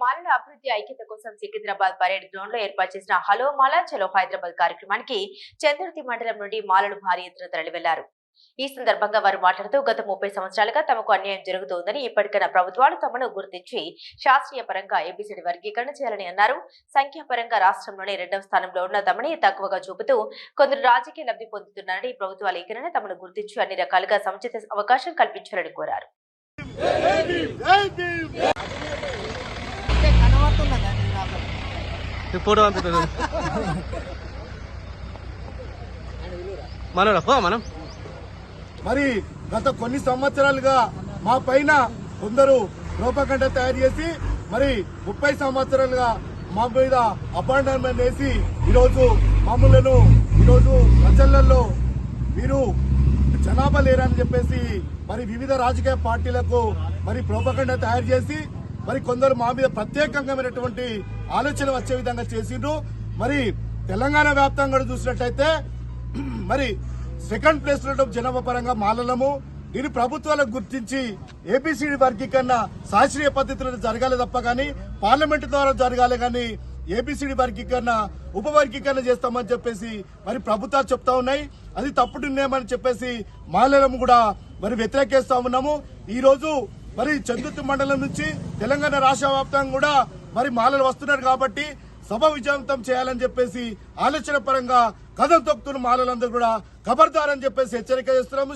మాలల అభివృద్ధి ఐక్యత కోసం సికింద్రాబాద్ పరేడ్ గ్రౌండ్లో ఏర్పాటు చేసిన హలో మాల చలో హైదరాబాద్ కార్యక్రమానికి చంద్రుతి మండలం నుండి మాలలు భారీ ఎత్తున తరలివెళ్ళారు. ఈ సందర్భంగా వారు మాట్లాడుతూ గత ముప్పై సంవత్సరాలుగా తమకు అన్యాయం జరుగుతోందని ఇప్పటికైనా ప్రభుత్వాలు తమను గుర్తించి శాస్త్రీయ పరంగా ఏబిసిడి వర్గీకరణ చేయాలని అన్నారు. సంఖ్యాపరంగా రాష్ట్రంలోనే రెండవ స్థానంలో ఉన్న తమని తక్కువగా చూపుతూ కొందరు రాజకీయ లబ్ధి పొందుతున్నారని ప్రభుత్వాలు ఏకైనా తమను గుర్తించి అన్ని రకాలుగా సముచిత అవకాశం కల్పించాలని కోరారు. ఫోటో పంపుతుంది మనోడా? పో మనం. మరి గత కొన్ని సంవత్సరాలుగా మా పైన కొందరు రూపకండ తయారు చేసి మరి ముప్పై సంవత్సరాలుగా మా మీద అపాయింట్మెంట్ వేసి ఈరోజు మామూలను ఈరోజు ప్రజలలో మీరు జనాభా లేరని చెప్పేసి మరి వివిధ రాజకీయ పార్టీలకు మరి ప్రోపకండ తయారు చేసి మరి కొందరు మా మీద ప్రత్యేకంగామైనటువంటి ఆలోచన వచ్చే విధంగా చేసిండ్రు. మరి తెలంగాణ వ్యాప్తంగా చూసినట్లయితే చూసినట్టయితే మరి సెకండ్ ప్లేస్లో జనాభా పరంగా మాలలము దీని ప్రభుత్వాలకు గుర్తించి ఏపీసీడీ వర్గీకరణ శాస్త్రీయ పద్ధతిలో జరగాలి తప్ప కానీ పార్లమెంట్ ద్వారా జరగాలి కానీ ఏపీసీడీ వర్గీకరణ ఉప వర్గీకరణ చేస్తామని చెప్పేసి మరి ప్రభుత్వాలు చెప్తా ఉన్నాయి. అది తప్పుడు నిర్ణయం చెప్పేసి మాలలం కూడా మరి వ్యతిరేకిస్తా ఉన్నాము. ఈ రోజు మరి చందుర్తి మండలం నుంచి తెలంగాణ రాష్ట్ర వ్యాప్తంగా కూడా మరి మాలలు వస్తున్నారు కాబట్టి సభ విజయవంతం చేయాలని చెప్పేసి ఆలోచన పరంగా కథం తొక్కుతున్న మాలలందరూ కూడా ఖబర్దార్ చెప్పేసి హెచ్చరిక చేస్తున్నాము.